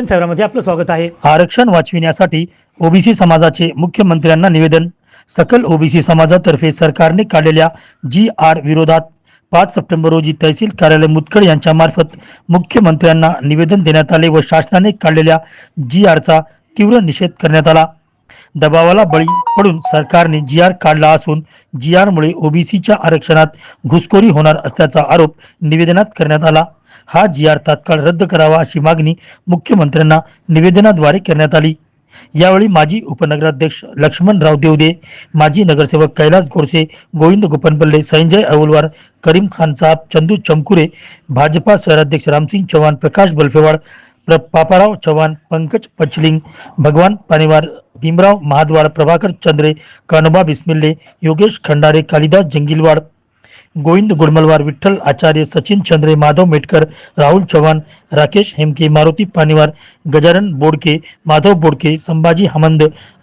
दर्शन सेवामध्ये आपलं स्वागत आहे. आरक्षण वाचविण्यासाठी ओबीसी समाजाचे मुख्यमंत्र्यांना निवेदन. सकल ओबीसी समाजातर्फे सरकारने काढलेल्या जी आर विरोधात पाच सप्टेंबर रोजी तहसील कार्यालय मुतखड यांच्या मार्फत मुख्यमंत्र्यांना निवेदन देण्यात आले व शासनाने काढलेल्या जी आरचा तीव्र निषेध करण्यात आला. दबावाला बळी पडून सरकारने जी आर काढला असून जी आरमुळे ओबीसीच्या आरक्षणात घुसखोरी होणार असल्याचा आरोप निवेदनात करण्यात आला. हा जी आर तात्काळ रद्द करावा अशी मागणी मुख्यमंत्र्यांना निवेदनाद्वारे करण्यात आली. माजी उपनगराध्यक्ष लक्ष्मणराव देवदे, माजी नगरसेवक कैलास गोरसे गोविंद गोपनपल्ले, संजय अवलवार करीम खान साहब, चंदू चमकुरे, भाजपा शहराध्यक्ष रामसिंग चौहान प्रकाश बलफेवाड, प्र पापाराव चव्हाण, पंकज पचलिंग, भगवान पानेवार, भीमराव महाद्वार, प्रभाकर चंद्रे कानोबा बिस्मिल्ले, योगेश खंडारे, कालिदास जंगिलवाड गोविंद गुडमलवार विठ्ठल आचार्य सचिन चंद्रे माधव मेटकर राहुल चव्हाण राकेश हेमके मारुती पानिवार गजानन बोडके माधव बोडके संभाजी हमंद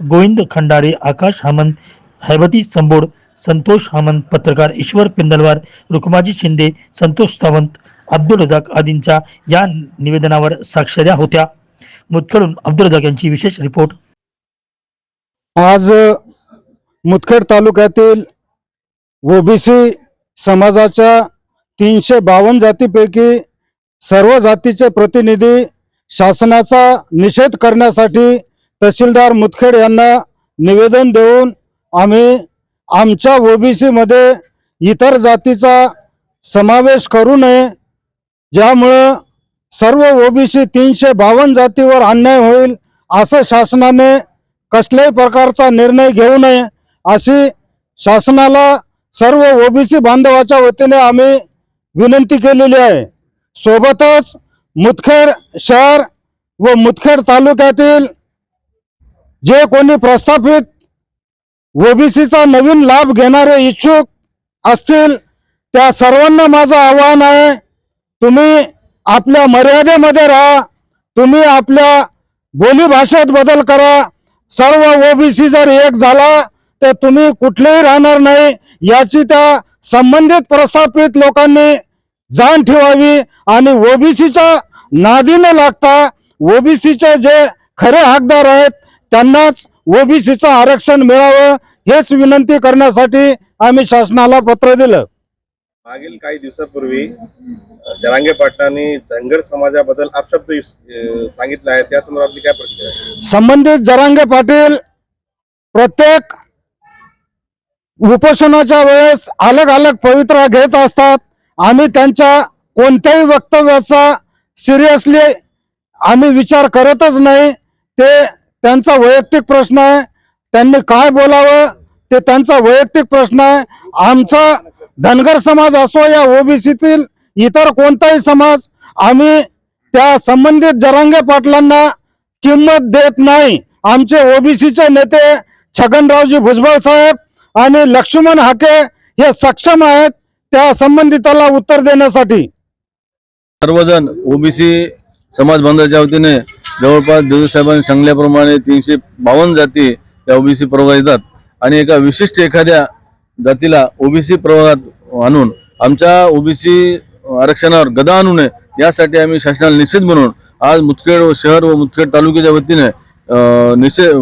गोविंद खंडारे आकाश हमंद हैबती संबोड संतोष हमंद पत्रकार ईश्वर पिंदलवार रुक्माजी शिंदे संतोष सावंत अब्दुल रजाक आदींच्या या निवेदनावर साक्षर्या होत्या. मुतखडून अब्दुल रजाक यांची विशेष रिपोर्ट. आज मुतखेड तालुक्यातील ओबीसी समाजाच्या तीनशे बावन्न जातीपैकी सर्व जातीचे प्रतिनिधी शासनाचा निषेध करण्यासाठी तहसीलदार मुतखेड यांना निवेदन देऊन आम्ही आमच्या ओबीसीमध्ये इतर जातीचा समावेश करू नये ज्यामुळं सर्व ओबीसी तीनशे बावन्न जातीवर अन्याय होईल असं शासनाने कसल्याही प्रकारचा निर्णय घेऊ नये अशी शासनाला सर्व ओबीसी बांधवाच्या वतीने आम्ही विनंती केलेली आहे. सोबतच मुदखेड शहर व मुदखेड तालुक्यातील जे कोणी प्रस्थापित ओबीसीचा नवीन लाभ घेणारे इच्छुक असतील त्या सर्वांना माझं आव्हान आहे तुम्ही आपल्या मर्यादेमध्ये राहा तुम्ही आपल्या बोलीभाषेत बदल करा. सर्व ओबीसी जर एक झाला तर तुम्ही कुठलेही राहणार नाही. याची त्या संबंधित प्रस्थापित लोकांनी जाण ठेवावी आणि ओबीसीच्या नादी न लागता ओबीसीचे जे खरे हकदार आहेत त्यांनाच ओबीसीचं आरक्षण मिळावं हेच विनंती करण्यासाठी आम्ही शासनाला पत्र दिलं. मागील काही दिवसापूर्वी जरांगे पाटलांनी धनगर समाजाबद्दल अपशब्द सांगितला आहे त्या संदर्भातली काय प्रक्रिया आहे? संबंधित जरांगे पाटील प्रत्येक उपोषणाच्या वेळेस अलग अलग पवित्रा घेत असतात. आम्ही त्यांच्या कोणत्याही वक्तव्याचा सिरियसली आम्ही विचार करतच नाही. ते त्यांचा वैयक्तिक प्रश्न आहे. त्यांनी काय बोलावं? ते त्यांचा वैयक्तिक प्रश्न आहे. आमचा धनगर समाज असो या ओबीसीतील इतर कोणताही समाज आम्ही त्या संबंधित जरांगे पाटलांना किंमत देत नाही. आमचे ओबीसीचे नेते छगनरावजी भुजबळ साहेब आणि लक्ष्मण हाके हे सक्षम आहेत त्या संबंधिताला उत्तर देण्यासाठी. सर्वजण ओबीसी समाज बांधवाच्या वतीने जवळपास देवी सांगल्याप्रमाणे तीनशे बावन्न जाती या ओबीसी प्रवाह येतात. आणि एका विशिष्ट एखाद्या जातीला ओबीसी प्रवाहात आणून आमच्या ओबीसी आरक्षणावर गदा आणू नये यासाठी आम्ही शासनाला निषेध म्हणून आज मुदखेड व शहर व मुदखेड तालुक्याच्या वतीने निषेध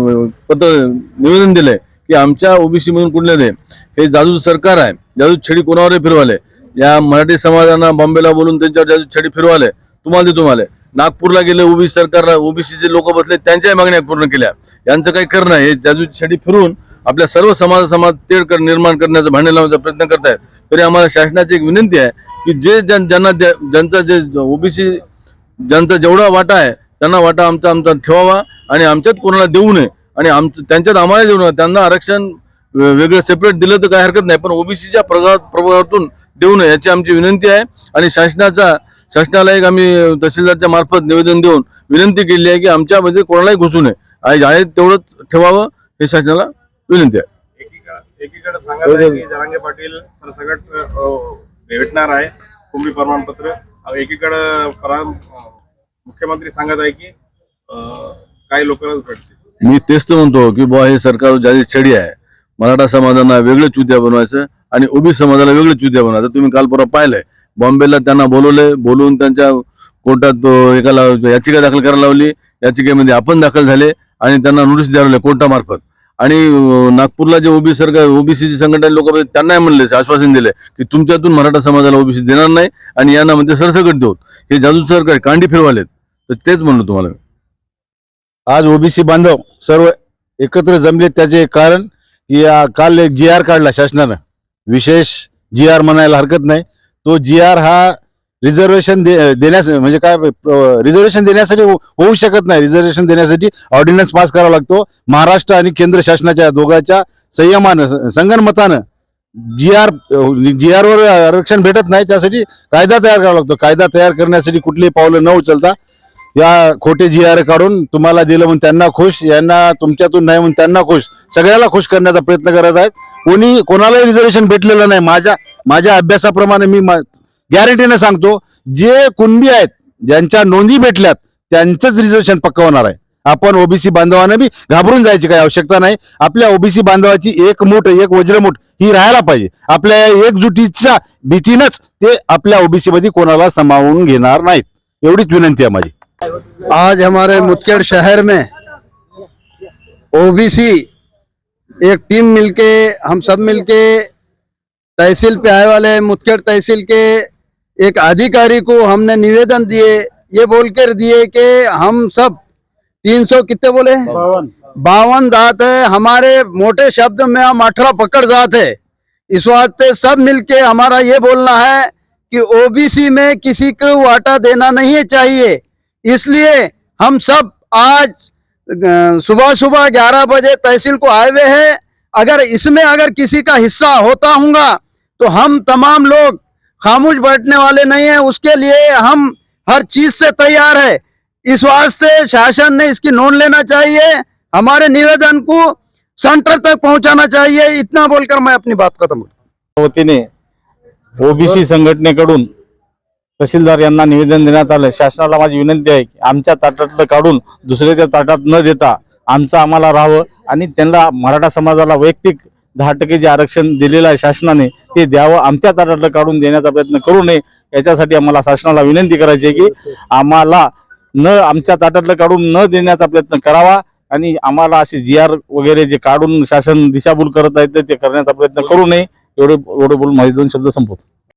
पत्र निवेदन दिले की आमच्या ओबीसीमधून कुठले नाही हे जाजू सरकार आहे. जाजू छडी कोणावरही फिरवाले? या मराठी समाजांना बॉम्बेला बोलून त्यांच्यावर जाजू छडी फिरवाले? तुम्हाला दे तुम्हाला नागपूरला गेले ओबीसी सरकारला ओबीसीचे लोक बसले त्यांच्याही मागण्या पूर्ण केल्या. यांचं काही करणं आहे हे जाजू छडी फिरून आपल्या सर्व समाज समाज तेढ कर निर्माण करण्याचा भांडण लावण्याचा प्रयत्न करतायत. तरी आम्हाला शासनाची एक विनंती आहे की जे ज्यांना ज्यांचा जे ओबीसी ज्यांचा जेवढा वाटा आहे त्यांना वाटा आमचा आमचा ठेवावा आणि आमच्यात कोणाला देऊ नये. आणि आमचं त्यांच्यात आम्हाला देऊ नये त्यांना आरक्षण वेगळं सेपरेट दिलं तर काही हरकत नाही. पण ओबीसीच्या प्रभाव प्रभावातून देऊ नये याची आमची विनंती आहे. आणि शासनाचा शासनाला एक आम्ही तहसीलदारच्या मार्फत निवेदन देऊन विनंती केली आहे की आमच्यामध्ये कोणालाही घुसू नये. आणि आहे तेवढंच ठेवावं हे शासनाला विनंती आहे. एकीकडे एकीकडे की जरांगे पाटील सरसकट भेटणार आहे. कुंभी प्रमाणपत्र. एकीकडे मुख्यमंत्री सांगत आहे की काही लोकांनाच भेटतील. मी तेच तर म्हणतो की बुवा हे सरकार ज्याची छडी आहे मराठा समाजांना वेगळं चुत्या बनवायचं आणि ओबी समाजाला वेगळं चुत्या बनवायचं तुम्ही काल परवा पाहिलंय बॉम्बेला त्यांना बोलवले बोलवून त्यांच्या कोर्टात एकाला याचिका दाखल करायला लावली. याचिकेमध्ये आपण दाखल झाले आणि त्यांना नोटीस द्यायला लावले कोर्टामार्फत. आणि नागपूरला जे ओबीसी सरकार ओबीसीची संघटना लोक त्यांनाही म्हणले आश्वासन दिले की तुमच्यातून मराठा समाजाला ओबीसी देणार नाही आणि यांना म्हणजे सरसकट देऊ. हे जादू सरकार कांडी फिरवालेत. तर तेच म्हणलो तुम्हाला आज ओबीसी बांधव सर्व एकत्र जमले त्याचे कारण की या काल एक जी आर काढला शासनानं. विशेष जी आर म्हणायला हरकत नाही. तो जी आर हा रिझर्वेशन दे देण्यास म्हणजे काय रिझर्वेशन देण्यासाठी हो-, होऊ शकत नाही. रिझर्वेशन देण्यासाठी ऑर्डिनन्स पास करावा लागतो. महाराष्ट्र आणि केंद्र शासनाच्या दोघांच्या संयमानं संगणमतानं जी आर जी आर वर आरक्षण भेटत नाही. त्यासाठी कायदा तयार करावा लागतो. कायदा तयार करण्यासाठी कुठलीही पावलं न उचलता या खोटे जी आर काढून तुम्हाला दिलं म्हणून त्यांना खुश यांना तुमच्यातून नाही म्हणून त्यांना खुश. सगळ्याला खुश करण्याचा प्रयत्न करत आहेत. कोणी कोणालाही रिझर्वेशन भेटलेलं नाही. माझ्या माझ्या अभ्यासाप्रमाणे मी गॅरंटीने सांगतो जे कुणबी आहेत ज्यांच्या नोंदी भेटल्यात त्यांचंच रिझर्वेशन पक्क होणार आहे. आपण ओबीसी बांधवांना बी घाबरून जायची काही आवश्यकता नाही. आपल्या ओबीसी बांधवाची एक मोठ एक वज्रमूठ ही राहायला पाहिजे. आपल्या या एकजुटीच्या भीतीनंच ते आपल्या ओबीसी मध्ये कोणाला सामावून घेणार नाहीत. एवढीच विनंती आहे माझी. आज हमारे मुदखेड़ शहर में ओबीसी एक टीम मिलके हम सब मिलके तहसील पे आए वाले मुदखेड़ तहसील के एक अधिकारी को हमने निवेदन दिए ये बोल कर दिए कि हम सब 300 कितने बोले? बावन। जात है। हमारे मोटे शब्द में हम अठारह पकड़ जात है। इस वास्ते सब मिलके हमारा ये बोलना है कि ओबीसी में किसी को वाटा देना नहीं चाहिए। इसलिए हम सब आज सुबह सुबह ग्यारह बजे तहसील को आए हुए हैं। अगर इसमें अगर किसी का हिस्सा होता होगा तो हम तमाम लोग खामोश बैठने वाले नहीं है। उसके लिए हम हर चीज़ से तैयार है। इस वास्ते शासन ने इसकी नोंद लेना चाहिए। हमारे निवेदन को सेंटर तक पहुंचाना चाहिए। इतना बोलकर मैं अपनी बात खत्म करता हूँ। वतीने ओबीसी तहसीलदार यांना निवेदन देण्यात आलं. शासनाला माझी विनंती आहे की आमच्या ताटातलं काढून दुसऱ्याच्या ताटात न देता आमचं आम्हाला राहावं आणि त्यांना मराठा समाजाला वैयक्तिक दहा टक्के जे आरक्षण दिलेलं आहे शासनाने ते द्यावं. आमच्या ताटातलं काढून देण्याचा प्रयत्न करू नये. याच्यासाठी आम्हाला शासनाला विनंती करायची आहे की आम्हाला न आमच्या ताटातलं काढून न देण्याचा प्रयत्न करावा आणि आम्हाला असे जी आर वगैरे जे काढून शासन दिशाभूल करत आहेत ते करण्याचा प्रयत्न करू नये. एवढे एवढे बोलून माझे दोन शब्द संपवतो.